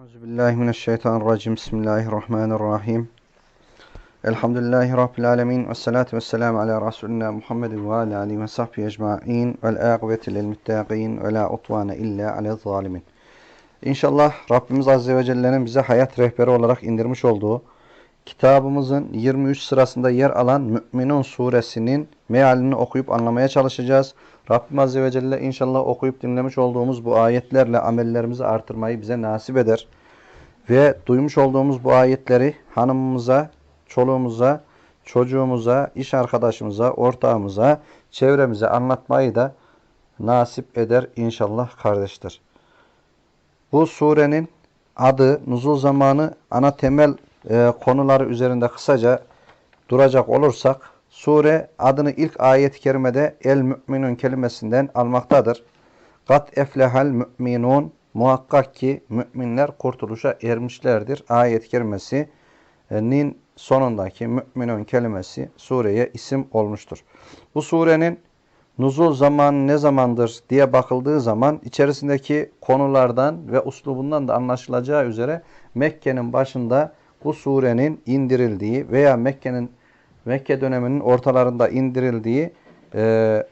Euzubillahimineşşeytanirracim. Bismillahirrahmanirrahim. Elhamdülillahi Rabbil alemin. Ve salatu ve selamu ala Resulina Muhammedin ve ala alihi ve sahbihi ecma'in. Vel aqibeti lil muttaqin ve la utvane illa ala zalimin. İnşallah Rabbimiz Azze ve Celle'nin bize hayat rehberi olarak indirmiş olduğu kitabımızın 23 sırasında yer alan Mü'minun suresinin mealini okuyup anlamaya çalışacağız. Rabbim Azze ve Celle inşallah okuyup dinlemiş olduğumuz bu ayetlerle amellerimizi artırmayı bize nasip eder. Ve duymuş olduğumuz bu ayetleri hanımımıza, çoluğumuza, çocuğumuza, iş arkadaşımıza, ortağımıza, çevremize anlatmayı da nasip eder inşallah kardeşler. Bu surenin adı, nuzul zamanı, ana temel e, konuları üzerinde kısaca duracak olursak Sure adını ilk ayet-i kerimede el müminun kelimesinden almaktadır. Kat eflehal müminun muhakkak ki müminler kurtuluşa ermişlerdir. Ayet-i kerimesinin sonundaki müminun kelimesi sureye isim olmuştur. Bu surenin nuzul zamanı ne zamandır diye bakıldığı zaman içerisindeki konulardan ve uslubundan da anlaşılacağı üzere Mekke'nin başında bu surenin indirildiği veya Mekke'nin Mekke döneminin ortalarında indirildiği e,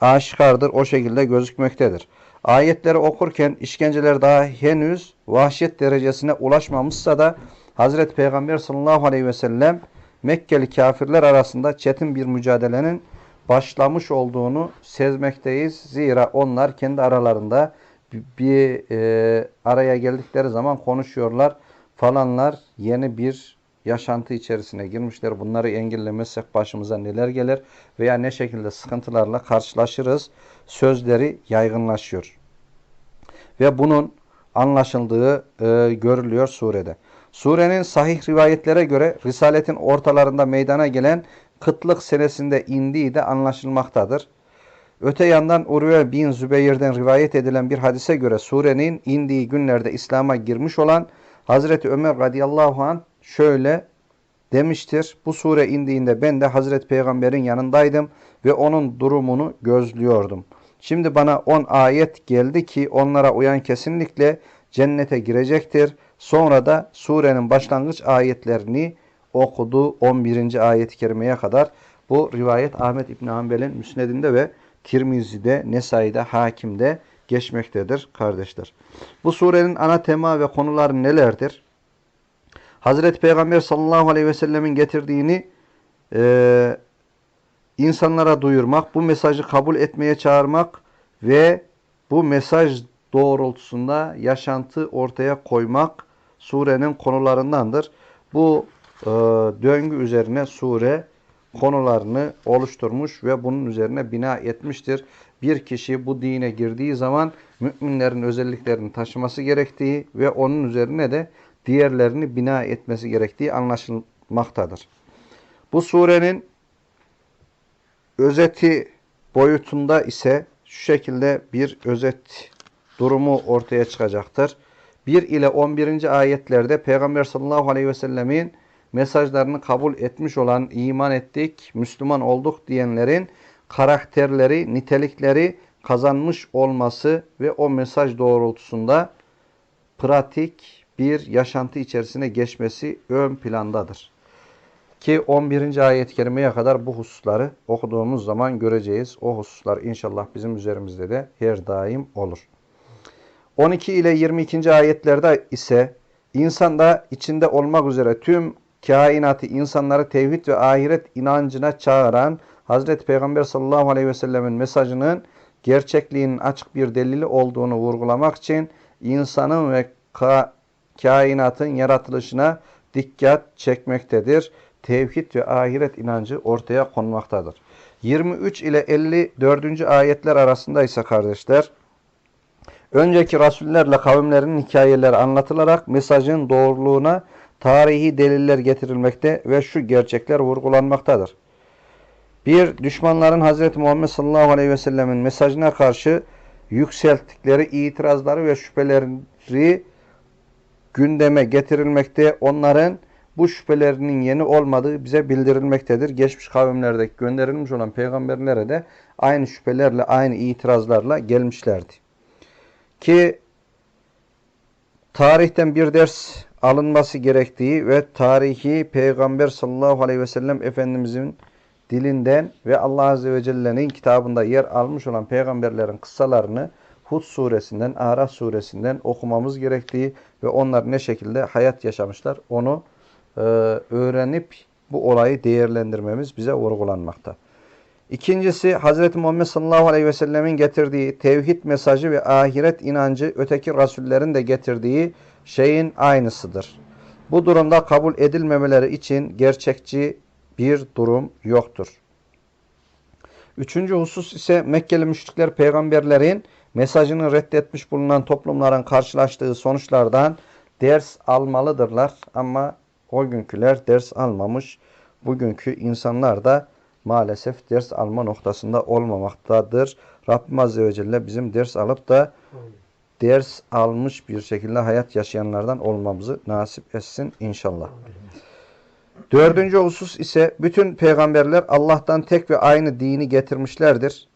aşikardır. O şekilde gözükmektedir. Ayetleri okurken işkenceler daha henüz vahşet derecesine ulaşmamışsa da Hazreti Peygamber sallallahu aleyhi ve sellem Mekkeli kafirler arasında çetin bir mücadelenin başlamış olduğunu sezmekteyiz. Zira onlar kendi aralarında bir, e, araya geldikleri zaman konuşuyorlar. Falanlar yeni bir yaşantı içerisine girmişler. Bunları engellemezsek başımıza neler gelir veya ne şekilde sıkıntılarla karşılaşırız sözleri yaygınlaşıyor. Ve bunun anlaşıldığı e, görülüyor surede. Surenin sahih rivayetlere göre Risaletin ortalarında meydana gelen kıtlık senesinde indiği de anlaşılmaktadır. Öte yandan Urve bin Zübeyir'den rivayet edilen bir hadise göre surenin indiği günlerde İslam'a girmiş olan Hazreti Ömer radıyallahu anh şöyle demiştir. Bu sure indiğinde ben de Hazreti Peygamber'in yanındaydım ve onun durumunu gözlüyordum. Şimdi bana 10 ayet geldi ki onlara uyan kesinlikle cennete girecektir. Sonra da surenin başlangıç ayetlerini okudu 11. ayet-i kerimeye kadar. Bu rivayet Ahmet İbn Hanbel'in müsnedinde ve Tirmizi'de, Nesai'de, Hakim'de geçmektedir kardeşler. Bu surenin ana tema ve konuları nelerdir? Hazreti Peygamber sallallahu aleyhi ve sellemin getirdiğini e, insanlara duyurmak, bu mesajı kabul etmeye çağırmak ve bu mesaj doğrultusunda yaşantı ortaya koymak surenin konularındandır. Bu e, döngü üzerine sure konularını oluşturmuş ve bunun üzerine bina etmiştir. Bir kişi bu dine girdiği zaman müminlerin özelliklerini taşıması gerektiği ve onun üzerine de diğerlerini bina etmesi gerektiği anlaşılmaktadır. Bu surenin özeti boyutunda ise şu şekilde bir özet durumu ortaya çıkacaktır. 1 ile 11. ayetlerde Peygamber sallallahu aleyhi ve sellemin mesajlarını kabul etmiş olan, iman ettik, Müslüman olduk diyenlerin karakterleri, nitelikleri kazanmış olması ve o mesaj doğrultusunda pratik bir yaşantı içerisine geçmesi ön plandadır. Ki 11. ayet-i kerimeye kadar bu hususları okuduğumuz zaman göreceğiz. O hususlar inşallah bizim üzerimizde de her daim olur. 12 ile 22. ayetlerde ise insanda içinde olmak üzere tüm kainatı insanları tevhid ve ahiret inancına çağıran Hazreti Peygamber sallallahu aleyhi ve sellemin mesajının gerçekliğinin açık bir delili olduğunu vurgulamak için insanın ve kainatın yaratılışına dikkat çekmektedir. Tevhid ve ahiret inancı ortaya konmaktadır. 23 ile 54. ayetler arasında ise kardeşler, önceki rasullerle kavimlerinin hikayeleri anlatılarak mesajın doğruluğuna tarihi deliller getirilmekte ve şu gerçekler vurgulanmaktadır. Bir, düşmanların Hz. Muhammed sallallahu aleyhi ve sellemin mesajına karşı yükselttikleri itirazları ve şüpheleri gündeme getirilmekte. Onların bu şüphelerinin yeni olmadığı bize bildirilmektedir. Geçmiş kavimlerdeki gönderilmiş olan peygamberlere de aynı şüphelerle, aynı itirazlarla gelmişlerdi. Ki tarihten bir ders alınması gerektiği ve tarihi Peygamber sallallahu aleyhi ve sellem Efendimizin dilinden ve Allah Azze ve Celle'nin kitabında yer almış olan peygamberlerin kıssalarını Hud suresinden, Araf suresinden okumamız gerektiği ve onlar ne şekilde hayat yaşamışlar onu e, öğrenip bu olayı değerlendirmemiz bize vurgulanmakta. İkincisi Hz. Muhammed sallallahu aleyhi ve sellemin getirdiği tevhid mesajı ve ahiret inancı öteki rasullerin de getirdiği şeyin aynısıdır. Bu durumda kabul edilmemeleri için gerçekçi bir durum yoktur. Üçüncü husus ise Mekkeli müşrikler peygamberlerin mesajını reddetmiş bulunan toplumların karşılaştığı sonuçlardan ders almalıdırlar. Ama o günküler ders almamış. Bugünkü insanlar da maalesef ders alma noktasında olmamaktadır. Rabbim Azze ve Celle bizim ders alıp da ders almış bir şekilde hayat yaşayanlardan olmamızı nasip etsin inşallah. Dördüncü husus ise bütün peygamberler Allah'tan tek ve aynı dini getirmişlerdir.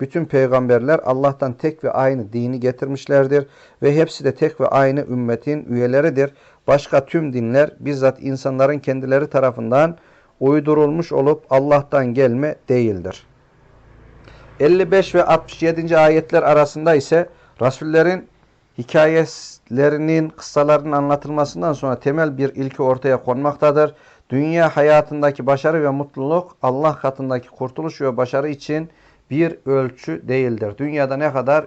Bütün peygamberler Allah'tan tek ve aynı dini getirmişlerdir ve hepsi de tek ve aynı ümmetin üyeleridir. Başka tüm dinler bizzat insanların kendileri tarafından uydurulmuş olup Allah'tan gelme değildir. 55 ve 67. ayetler arasında ise Rasullerin hikayelerinin, kıssalarının anlatılmasından sonra temel bir ilki ortaya konmaktadır. Dünya hayatındaki başarı ve mutluluk Allah katındaki kurtuluş ve başarı için bir ölçü değildir. Dünyada ne kadar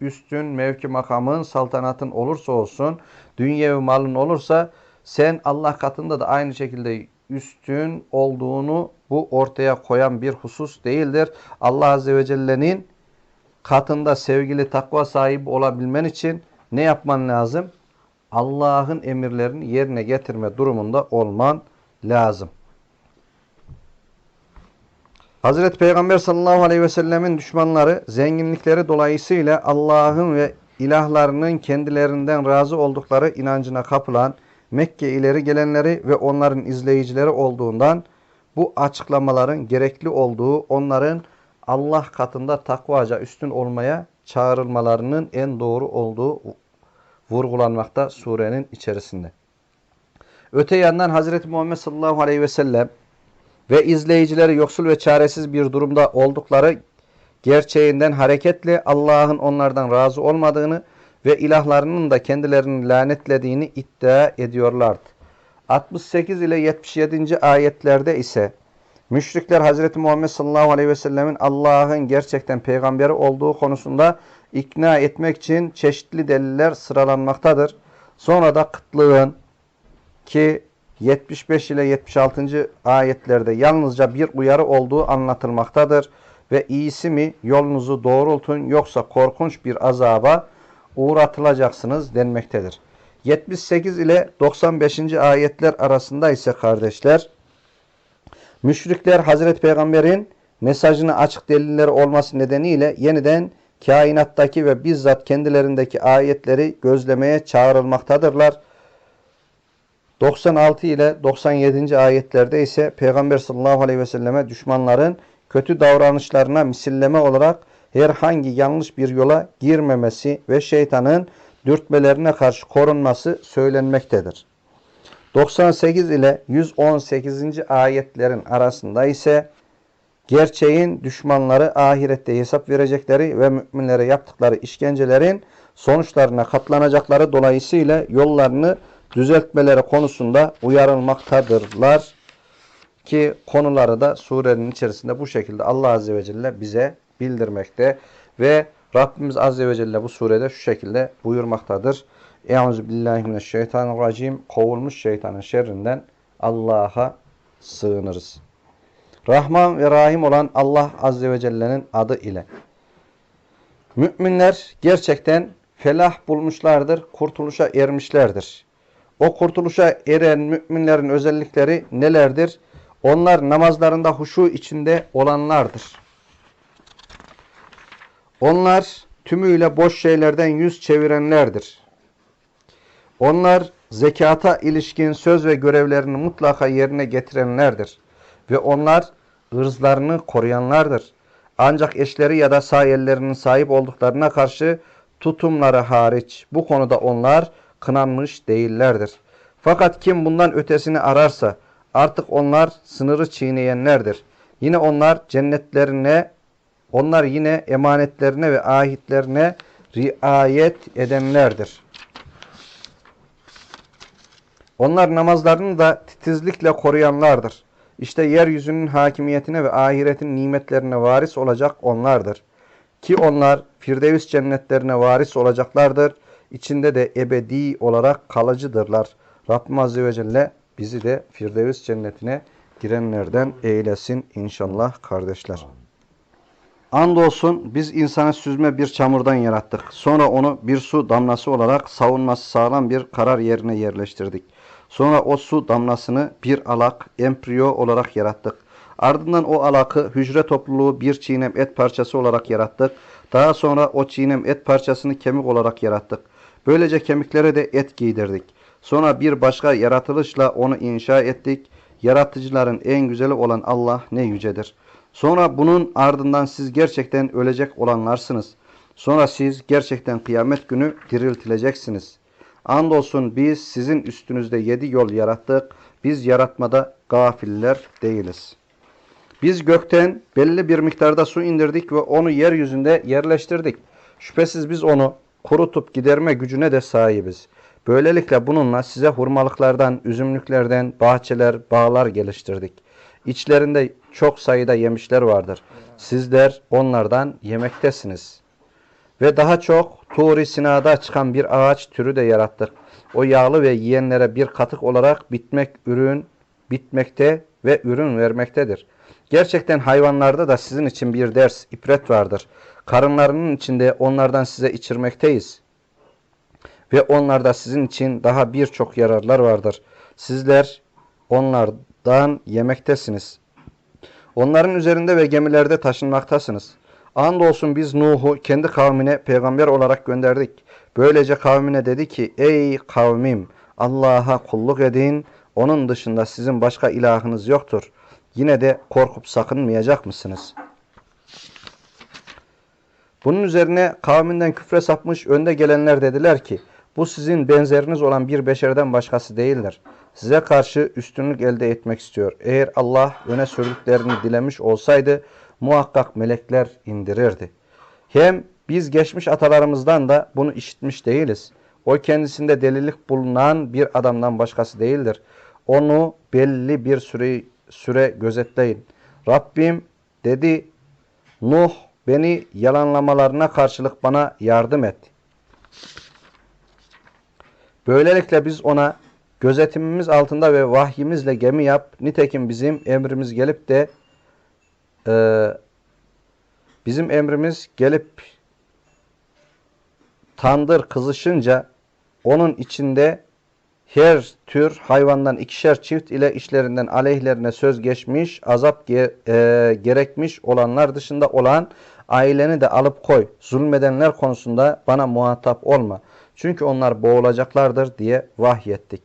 üstün mevki makamın, saltanatın olursa olsun, dünya ve malın olursa sen Allah katında da aynı şekilde üstün olduğunu bu ortaya koyan bir husus değildir. Allah Azze ve Celle'nin katında sevgili takva sahibi olabilmen için ne yapman lazım? Allah'ın emirlerini yerine getirme durumunda olman lazım. Hazreti Peygamber sallallahu aleyhi ve sellemin düşmanları zenginlikleri dolayısıyla Allah'ın ve ilahlarının kendilerinden razı oldukları inancına kapılan Mekke ileri gelenleri ve onların izleyicileri olduğundan bu açıklamaların gerekli olduğu onların Allah katında takvaca üstün olmaya çağrılmalarının en doğru olduğu vurgulanmakta surenin içerisinde. Öte yandan Hazreti Muhammed sallallahu aleyhi ve sellem ve izleyicileri yoksul ve çaresiz bir durumda oldukları gerçeğinden hareketle Allah'ın onlardan razı olmadığını ve ilahlarının da kendilerini lanetlediğini iddia ediyorlardı. 68 ile 77. ayetlerde ise müşrikler Hazreti Muhammed sallallahu aleyhi ve sellemin Allah'ın gerçekten peygamberi olduğu konusunda ikna etmek için çeşitli deliller sıralanmaktadır. Sonra da kıtlığın ki 75 ile 76. ayetlerde yalnızca bir uyarı olduğu anlatılmaktadır. Ve iyisi mi yolunuzu doğrultun yoksa korkunç bir azaba uğratılacaksınız denmektedir. 78 ile 95. ayetler arasında ise kardeşler müşrikler Hazreti Peygamber'in mesajını açık delilleri olması nedeniyle yeniden kainattaki ve bizzat kendilerindeki ayetleri gözlemeye çağrılmaktadırlar. 96 ile 97. ayetlerde ise Peygamber sallallahu aleyhi ve selleme düşmanların kötü davranışlarına misilleme olarak herhangi yanlış bir yola girmemesi ve şeytanın dürtmelerine karşı korunması söylenmektedir. 98 ile 118. ayetlerin arasında ise gerçeğin düşmanları ahirette hesap verecekleri ve müminlere yaptıkları işkencelerin sonuçlarına katlanacakları dolayısıyla yollarını düzeltmeleri konusunda uyarılmaktadırlar. Ki konuları da surenin içerisinde bu şekilde Allah Azze ve Celle bize bildirmekte. Ve Rabbimiz Azze ve Celle bu surede şu şekilde buyurmaktadır. Euzubillahimineşşeytanirracim. Kovulmuş şeytanın şerrinden Allah'a sığınırız. Rahman ve Rahim olan Allah Azze ve Celle'nin adı ile. Müminler gerçekten felah bulmuşlardır, kurtuluşa ermişlerdir. O kurtuluşa eren müminlerin özellikleri nelerdir? Onlar namazlarında huşu içinde olanlardır. Onlar tümüyle boş şeylerden yüz çevirenlerdir. Onlar zekata ilişkin söz ve görevlerini mutlaka yerine getirenlerdir. Ve onlar ırzlarını koruyanlardır. Ancak eşleri ya da sahiyellerinin sahip olduklarına karşı tutumları hariç bu konuda onlar kınanmış değillerdir. Fakat kim bundan ötesini ararsa artık onlar sınırı çiğneyenlerdir. Yine onlar cennetlerine, onlar yine emanetlerine ve ahitlerine riayet edenlerdir. Onlar namazlarını da titizlikle koruyanlardır. İşte yeryüzünün hakimiyetine ve ahiretin nimetlerine varis olacak onlardır. Ki onlar Firdevs cennetlerine varis olacaklardır. İçinde de ebedi olarak kalıcıdırlar. Rabbim Azze ve Celle bizi de Firdevs cennetine girenlerden eylesin inşallah kardeşler. Andolsun biz insanı süzme bir çamurdan yarattık. Sonra onu bir su damlası olarak savunması sağlam bir karar yerine yerleştirdik. Sonra o su damlasını bir alak, embriyo olarak yarattık. Ardından o alakı hücre topluluğu bir çiğnem et parçası olarak yarattık. Daha sonra o çiğnem et parçasını kemik olarak yarattık. Böylece kemiklere de et giydirdik. Sonra bir başka yaratılışla onu inşa ettik. Yaratıcıların en güzeli olan Allah ne yücedir. Sonra bunun ardından siz gerçekten ölecek olanlarsınız. Sonra siz gerçekten kıyamet günü diriltileceksiniz. Andolsun biz sizin üstünüzde yedi yol yarattık. Biz yaratmada gafiller değiliz. Biz gökten belli bir miktarda su indirdik ve onu yeryüzünde yerleştirdik. Şüphesiz biz onu kurutup giderme gücüne de sahibiz. Böylelikle bununla size hurmalıklardan, üzümlüklerden, bahçeler, bağlar geliştirdik. İçlerinde çok sayıda yemişler vardır. Sizler onlardan yemektesiniz. Ve daha çok Tur-i Sina'da çıkan bir ağaç türü de yarattık. O yağlı ve yiyenlere bir katık olarak bitmek ürün bitmekte ve ürün vermektedir. Gerçekten hayvanlarda da sizin için bir ders, ibret vardır. Karınlarının içinde onlardan size içirmekteyiz. Ve onlarda sizin için daha birçok yararlar vardır. Sizler onlardan yemektesiniz. Onların üzerinde ve gemilerde taşınmaktasınız. Andolsun biz Nuh'u kendi kavmine peygamber olarak gönderdik. Böylece kavmine dedi ki ey kavmim Allah'a kulluk edin. Onun dışında sizin başka ilahınız yoktur. Yine de korkup sakınmayacak mısınız? Bunun üzerine kavminden küfre sapmış önde gelenler dediler ki bu sizin benzeriniz olan bir beşerden başkası değildir. Size karşı üstünlük elde etmek istiyor. Eğer Allah öne sürdüklerini dilemiş olsaydı muhakkak melekler indirirdi. Hem biz geçmiş atalarımızdan da bunu işitmiş değiliz. O kendisinde delilik bulunan bir adamdan başkası değildir. Onu belli bir süre, süre gözetleyin. Rabbim dedi Nuh beni yalanlamalarına karşılık bana yardım et. Böylelikle biz ona gözetimimiz altında ve vahyimizle gemi yap. Nitekim bizim emrimiz gelip de e, bizim emrimiz gelip tandır kızışınca onun içinde her tür hayvandan ikişer çift ile işlerinden aleyhlerine söz geçmiş, azap ge e, gerekmiş olanlar dışında olan aileni de alıp koy. Zulmedenler konusunda bana muhatap olma. Çünkü onlar boğulacaklardır diye vahyettik.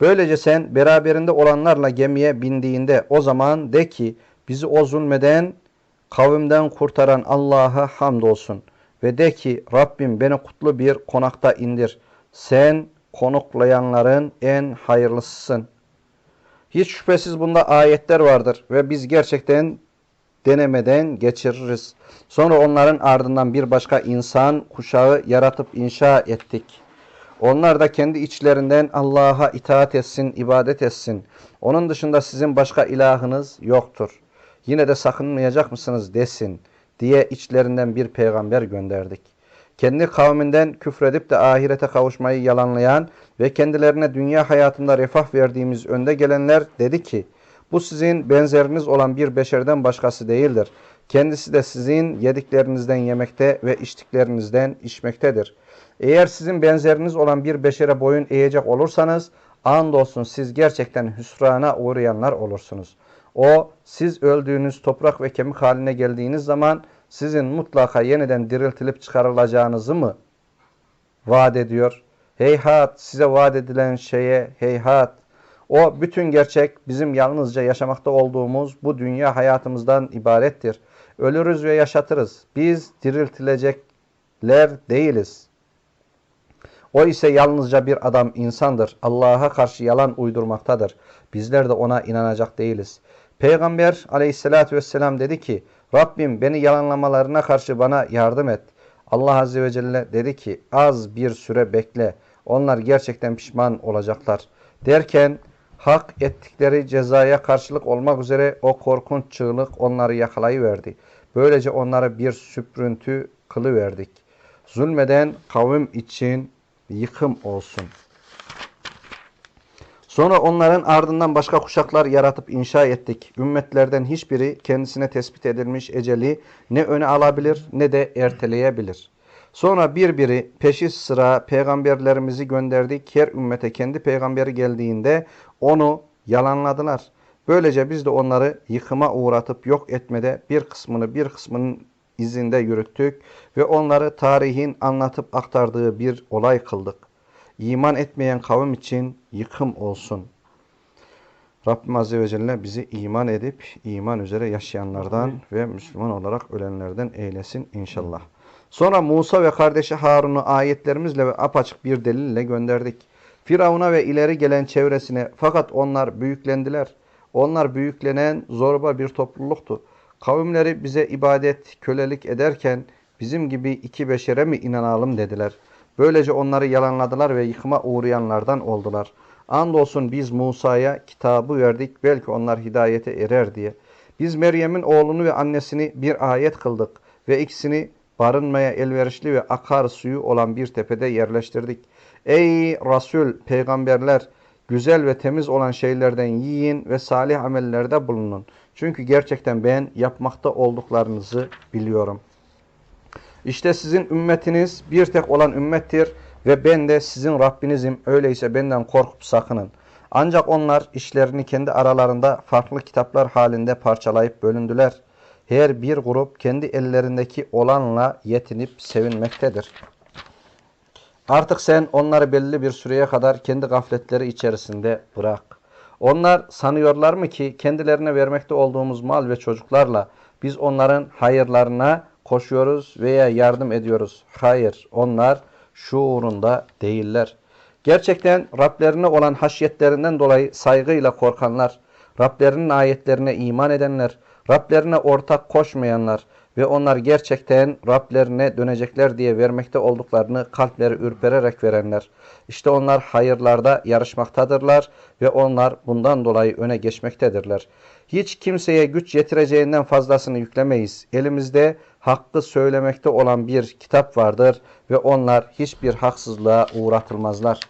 Böylece sen beraberinde olanlarla gemiye bindiğinde o zaman de ki bizi o zulmeden kavimden kurtaran Allah'a hamdolsun. Ve de ki Rabbim beni kutlu bir konakta indir. Sen konuklayanların en hayırlısısın. Hiç şüphesiz bunda ayetler vardır ve biz gerçekten denemeden geçiririz. Sonra onların ardından bir başka insan kuşağı yaratıp inşa ettik. Onlar da kendi içlerinden Allah'a itaat etsin, ibadet etsin. Onun dışında sizin başka ilahınız yoktur. Yine de sakınmayacak mısınız desin diye içlerinden bir peygamber gönderdik. Kendi kavminden küfredip de ahirete kavuşmayı yalanlayan ve kendilerine dünya hayatında refah verdiğimiz önde gelenler dedi ki, bu sizin benzeriniz olan bir beşerden başkası değildir. Kendisi de sizin yediklerinizden yemekte ve içtiklerinizden içmektedir. Eğer sizin benzeriniz olan bir beşere boyun eğecek olursanız, andolsun siz gerçekten hüsrana uğrayanlar olursunuz. O, siz öldüğünüz toprak ve kemik haline geldiğiniz zaman, sizin mutlaka yeniden diriltilip çıkarılacağınızı mı vaat ediyor? Heyhat, size vaat edilen şeye heyhat. O bütün gerçek bizim yalnızca yaşamakta olduğumuz bu dünya hayatımızdan ibarettir. Ölürüz ve yaşatırız. Biz diriltilecekler değiliz. O ise yalnızca bir adam insandır. Allah'a karşı yalan uydurmaktadır. Bizler de ona inanacak değiliz. Peygamber aleyhissalatü vesselam dedi ki Rabbim beni yalanlamalarına karşı bana yardım et. Allah azze ve celle dedi ki az bir süre bekle. Onlar gerçekten pişman olacaklar. Derken hak ettikleri cezaya karşılık olmak üzere o korkunç çığlık onları yakalayıverdi. Böylece onları bir süprüntü kılıverdik. Zulmeden kavim için yıkım olsun. Sonra onların ardından başka kuşaklar yaratıp inşa ettik. Ümmetlerden hiçbiri kendisine tespit edilmiş eceli ne öne alabilir ne de erteleyebilir. Sonra bir biri peşi sıra peygamberlerimizi gönderdik. Her ümmete kendi peygamberi geldiğinde onu yalanladılar. Böylece biz de onları yıkıma uğratıp yok etmede bir kısmını bir kısmının izinde yürüttük ve onları tarihin anlatıp aktardığı bir olay kıldık. İman etmeyen kavim için yıkım olsun. Rabbim Azze ve Celle bizi iman edip iman üzere yaşayanlardan ve Müslüman olarak ölenlerden eylesin inşallah. Sonra Musa ve kardeşi Harun'u ayetlerimizle ve apaçık bir delille gönderdik. Firavun'a ve ileri gelen çevresine fakat onlar büyüklendiler. Onlar büyüklenen zorba bir topluluktu. Kavimleri bize ibadet, kölelik ederken bizim gibi iki beşere mi inanalım dediler. Böylece onları yalanladılar ve yıkıma uğrayanlardan oldular. Andolsun biz Musa'ya kitabı verdik belki onlar hidayete erer diye. Biz Meryem'in oğlunu ve annesini bir ayet kıldık ve ikisini barınmaya elverişli ve akar suyu olan bir tepede yerleştirdik. Ey Resul, peygamberler, güzel ve temiz olan şeylerden yiyin ve salih amellerde bulunun. Çünkü gerçekten ben yapmakta olduklarınızı biliyorum. İşte sizin ümmetiniz bir tek olan ümmettir ve ben de sizin Rabbinizim. Öyleyse benden korkup sakının. Ancak onlar işlerini kendi aralarında farklı kitaplar halinde parçalayıp bölündüler. Her bir grup kendi ellerindeki olanla yetinip sevinmektedir. Artık sen onları belli bir süreye kadar kendi gafletleri içerisinde bırak. Onlar sanıyorlar mı ki kendilerine vermekte olduğumuz mal ve çocuklarla biz onların hayırlarına koşuyoruz veya yardım ediyoruz. Hayır, onlar şuurunda değiller. Gerçekten Rablerine olan haşyetlerinden dolayı saygıyla korkanlar, Rablerinin ayetlerine iman edenler, Rablerine ortak koşmayanlar ve onlar gerçekten Rablerine dönecekler diye vermekte olduklarını kalpleri ürpererek verenler. İşte onlar hayırlarda yarışmaktadırlar ve onlar bundan dolayı öne geçmektedirler. Hiç kimseye güç yetireceğinden fazlasını yüklemeyiz. Elimizde hakkı söylemekte olan bir kitap vardır ve onlar hiçbir haksızlığa uğratılmazlar.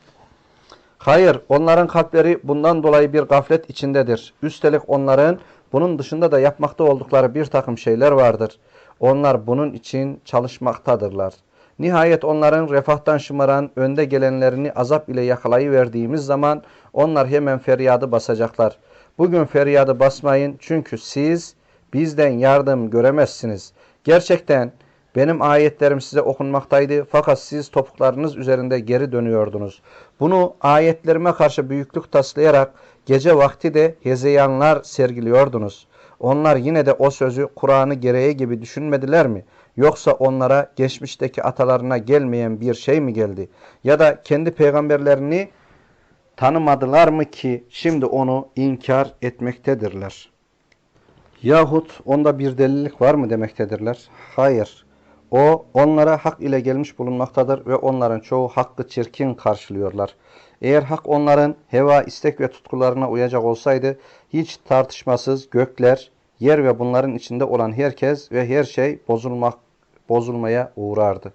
Hayır, onların kalpleri bundan dolayı bir gaflet içindedir. Üstelik onların bunun dışında da yapmakta oldukları bir takım şeyler vardır. Onlar bunun için çalışmaktadırlar. Nihayet onların refahtan şımaran önde gelenlerini azap ile yakalayıverdiğimiz zaman onlar hemen feryadı basacaklar. Bugün feryadı basmayın çünkü siz bizden yardım göremezsiniz. Gerçekten benim ayetlerim size okunmaktaydı fakat siz topuklarınız üzerinde geri dönüyordunuz. Bunu ayetlerime karşı büyüklük taslayarak gece vakti de hezeyanlar sergiliyordunuz. Onlar yine de o sözü Kur'an'ı gereği gibi düşünmediler mi? Yoksa onlara geçmişteki atalarına gelmeyen bir şey mi geldi? Ya da kendi peygamberlerini tanımadılar mı ki şimdi onu inkar etmektedirler? Yahut onda bir delilik var mı demektedirler? Hayır. O onlara hak ile gelmiş bulunmaktadır ve onların çoğu hakkı çirkin karşılıyorlar. Eğer hak onların heva, istek ve tutkularına uyacak olsaydı hiç tartışmasız gökler, yer ve bunların içinde olan herkes ve her şey bozulmak, bozulmaya uğrardı.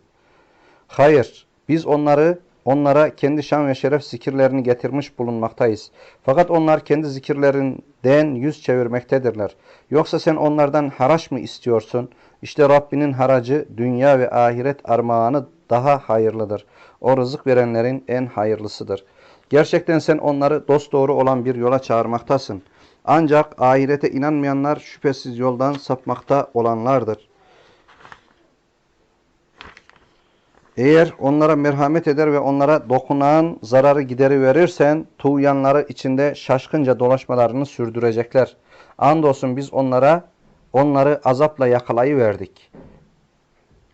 Hayır, biz onları onlara kendi şan ve şeref zikirlerini getirmiş bulunmaktayız. Fakat onlar kendi zikirlerinden yüz çevirmektedirler. Yoksa sen onlardan haraç mı istiyorsun? İşte Rabbinin haracı dünya ve ahiret armağanı daha hayırlıdır. O rızık verenlerin en hayırlısıdır. Gerçekten sen onları dosdoğru olan bir yola çağırmaktasın. Ancak ahirete inanmayanlar şüphesiz yoldan sapmakta olanlardır. Eğer onlara merhamet eder ve onlara dokunan zararı gideri verirsen tuğyanları içinde şaşkınca dolaşmalarını sürdürecekler. Andolsun biz onlara onları azapla yakalayıverdik.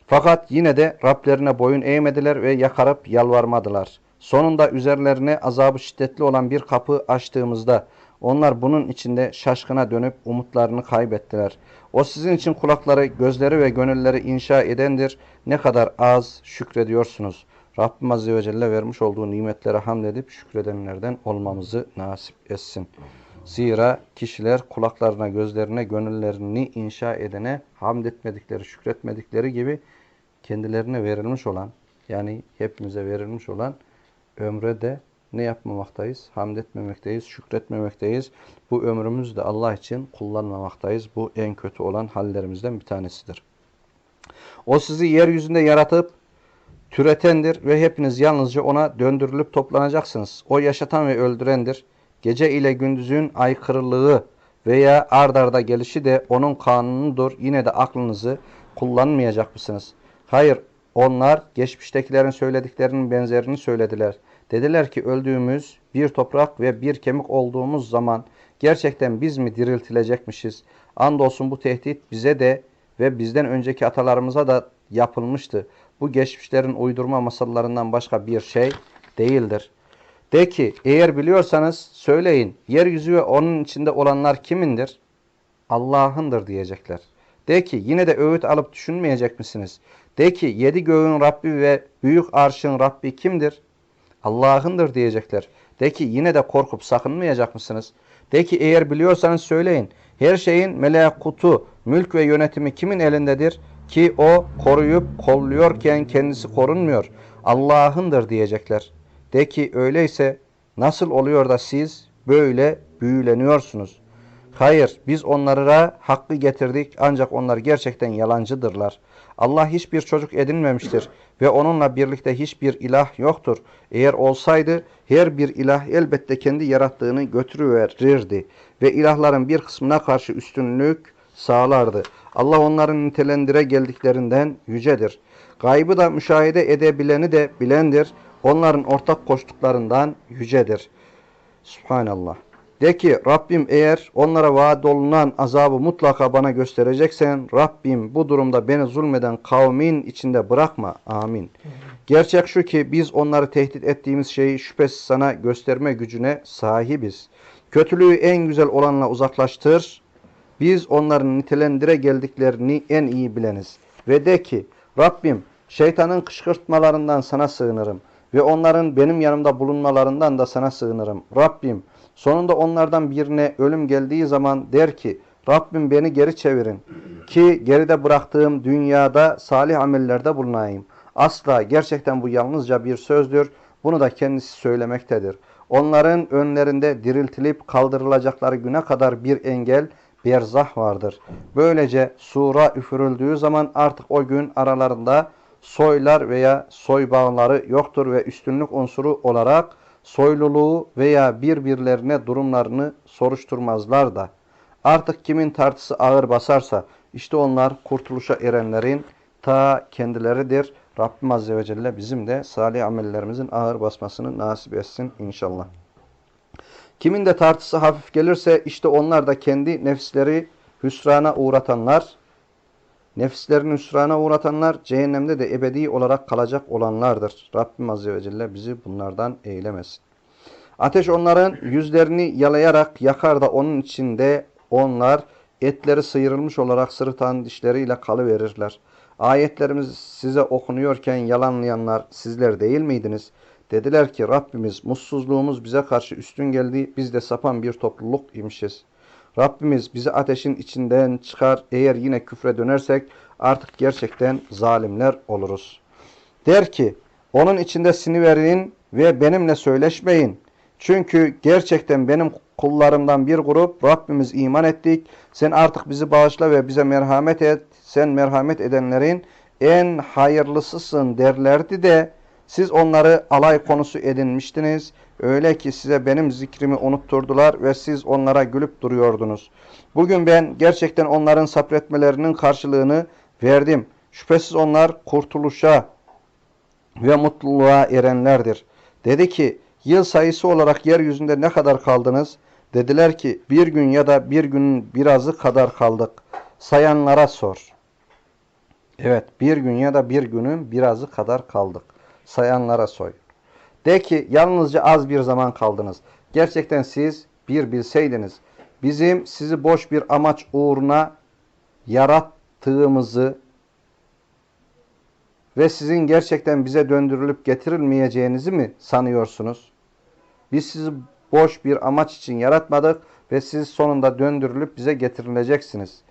Fakat yine de Rablerine boyun eğmediler ve yakarıp yalvarmadılar. Sonunda üzerlerine azabı şiddetli olan bir kapı açtığımızda onlar bunun içinde şaşkına dönüp umutlarını kaybettiler. O sizin için kulakları, gözleri ve gönülleri inşa edendir. Ne kadar az şükrediyorsunuz. Rabbim Azze ve Celle vermiş olduğu nimetlere hamd edip şükredenlerden olmamızı nasip etsin. Zira kişiler kulaklarına, gözlerine, gönüllerini inşa edene hamd etmedikleri, şükretmedikleri gibi kendilerine verilmiş olan, yani hepimize verilmiş olan ömre de ne yapmamaktayız? Hamd etmemekteyiz, şükretmemekteyiz. Bu ömrümüzü de Allah için kullanmamaktayız. Bu en kötü olan hallerimizden bir tanesidir. O sizi yeryüzünde yaratıp türetendir ve hepiniz yalnızca ona döndürülüp toplanacaksınız. O yaşatan ve öldürendir. Gece ile gündüzün aykırılığı veya ard arda gelişi de onun kanunudur. Yine de aklınızı kullanmayacak mısınız? Hayır, onlar geçmiştekilerin söylediklerinin benzerini söylediler. Dediler ki öldüğümüz bir toprak ve bir kemik olduğumuz zaman gerçekten biz mi diriltilecekmişiz? Andolsun bu tehdit bize de ve bizden önceki atalarımıza da yapılmıştı. Bu geçmişlerin uydurma masallarından başka bir şey değildir. De ki eğer biliyorsanız söyleyin yeryüzü ve onun içinde olanlar kimindir? Allah'ındır diyecekler. De ki yine de öğüt alıp düşünmeyecek misiniz? De ki yedi göğün Rabbi ve büyük arşın Rabbi kimdir? Allah'ındır diyecekler. De ki yine de korkup sakınmayacak mısınız? De ki eğer biliyorsanız söyleyin. Her şeyin melekutu, mülk ve yönetimi kimin elindedir? Ki o koruyup kolluyorken kendisi korunmuyor. Allah'ındır diyecekler. De ki öyleyse nasıl oluyor da siz böyle büyüleniyorsunuz? Hayır biz onlara hakkı getirdik ancak onlar gerçekten yalancıdırlar. Allah hiçbir çocuk edinmemiştir ve onunla birlikte hiçbir ilah yoktur. Eğer olsaydı her bir ilah elbette kendi yarattığını götürüverirdi ve ilahların bir kısmına karşı üstünlük sağlardı. Allah onların nitelendire geldiklerinden yücedir. Gaybı da müşahede edebileni de bilendir. Onların ortak koştuklarından yücedir. Subhanallah. De ki Rabbim eğer onlara vaat olunan azabı mutlaka bana göstereceksen Rabbim bu durumda beni zulmeden kavmin içinde bırakma. Amin. Gerçek şu ki biz onları tehdit ettiğimiz şeyi şüphesiz sana gösterme gücüne sahibiz. Kötülüğü en güzel olanla uzaklaştır. Biz onların nitelendire geldiklerini en iyi bileniz. Ve de ki Rabbim şeytanın kışkırtmalarından sana sığınırım ve onların benim yanımda bulunmalarından da sana sığınırım. Rabbim sonunda onlardan birine ölüm geldiği zaman der ki Rabbim beni geri çevirin ki geride bıraktığım dünyada salih amellerde bulunayım. Asla gerçekten bu yalnızca bir sözdür. Bunu da kendisi söylemektedir. Onların önlerinde diriltilip kaldırılacakları güne kadar bir engel, berzah vardır. Böylece sura üfürüldüğü zaman artık o gün aralarında soylar veya soy yoktur ve üstünlük unsuru olarak soyluluğu veya birbirlerine durumlarını soruşturmazlar da. Artık kimin tartısı ağır basarsa işte onlar kurtuluşa erenlerin ta kendileridir. Rabbim Azze ve Celle bizim de salih amellerimizin ağır basmasını nasip etsin inşallah. Kimin de tartısı hafif gelirse işte onlar da kendi nefisleri hüsrana uğratanlar, nefislerini hüsrana uğratanlar cehennemde de ebedi olarak kalacak olanlardır. Rabbim Azze ve Celle bizi bunlardan eylemesin. Ateş onların yüzlerini yalayarak yakar da onun içinde onlar etleri sıyrılmış olarak sırıtan dişleriyle kalıverirler. Ayetlerimiz size okunuyorken yalanlayanlar sizler değil miydiniz? Dediler ki Rabbimiz mutsuzluğumuz bize karşı üstün geldi. Biz de sapan bir topluluk imişiz. Rabbimiz bizi ateşin içinden çıkar. Eğer yine küfre dönersek artık gerçekten zalimler oluruz. Der ki onun içinde siniverin ve benimle söyleşmeyin. Çünkü gerçekten benim kullarımdan bir grup Rabbimiz iman ettik. Sen artık bizi bağışla ve bize merhamet et. Sen merhamet edenlerin en hayırlısısın derlerdi de siz onları alay konusu edinmiştiniz. Öyle ki size benim zikrimi unutturdular ve siz onlara gülüp duruyordunuz. Bugün ben gerçekten onların sabretmelerinin karşılığını verdim. Şüphesiz onlar kurtuluşa ve mutluluğa erenlerdir. Dedi ki yıl sayısı olarak yeryüzünde ne kadar kaldınız? Dediler ki bir gün ya da bir günün birazı kadar kaldık. Sayanlara sor. Evet bir gün ya da bir günün birazı kadar kaldık. Sayanlara soy. De ki yalnızca az bir zaman kaldınız. Gerçekten siz bir bilseydiniz. Bizim sizi boş bir amaç uğruna yarattığımızı ve sizin gerçekten bize döndürülüp getirilmeyeceğinizi mi sanıyorsunuz? Biz sizi boş bir amaç için yaratmadık ve siz sonunda döndürülüp bize getirileceksiniz.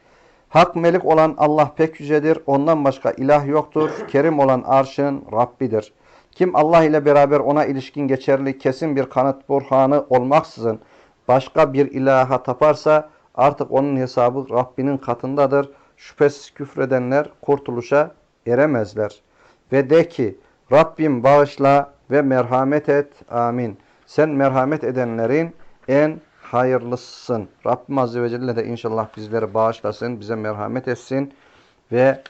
Hak melik olan Allah pek yücedir. Ondan başka ilah yoktur. Kerim olan arşın Rabbidir. Kim Allah ile beraber ona ilişkin geçerli kesin bir kanıt burhanı olmaksızın başka bir ilaha taparsa artık onun hesabı Rabbinin katındadır. Şüphesiz küfredenler kurtuluşa eremezler. Ve de ki Rabbim bağışla ve merhamet et. Amin. Sen merhamet edenlerin en hayırlısısın. Rabbim Azze ve Celle de inşallah bizleri bağışlasın, bize merhamet etsin ve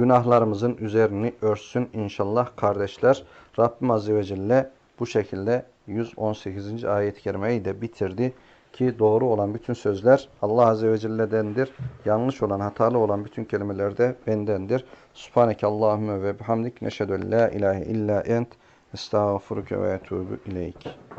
günahlarımızın üzerini örtsün inşallah kardeşler. Rabbim Azze ve Celle bu şekilde 118. ayet-i kerimeyi de bitirdi ki doğru olan bütün sözler Allah Azze ve Celle'dendir. Yanlış olan, hatalı olan bütün kelimeler de bendendir. Subhaneke Allahümme ve bihamdik neşhedü en la ilahe illa ent estağfuruke ve etubu ileyk.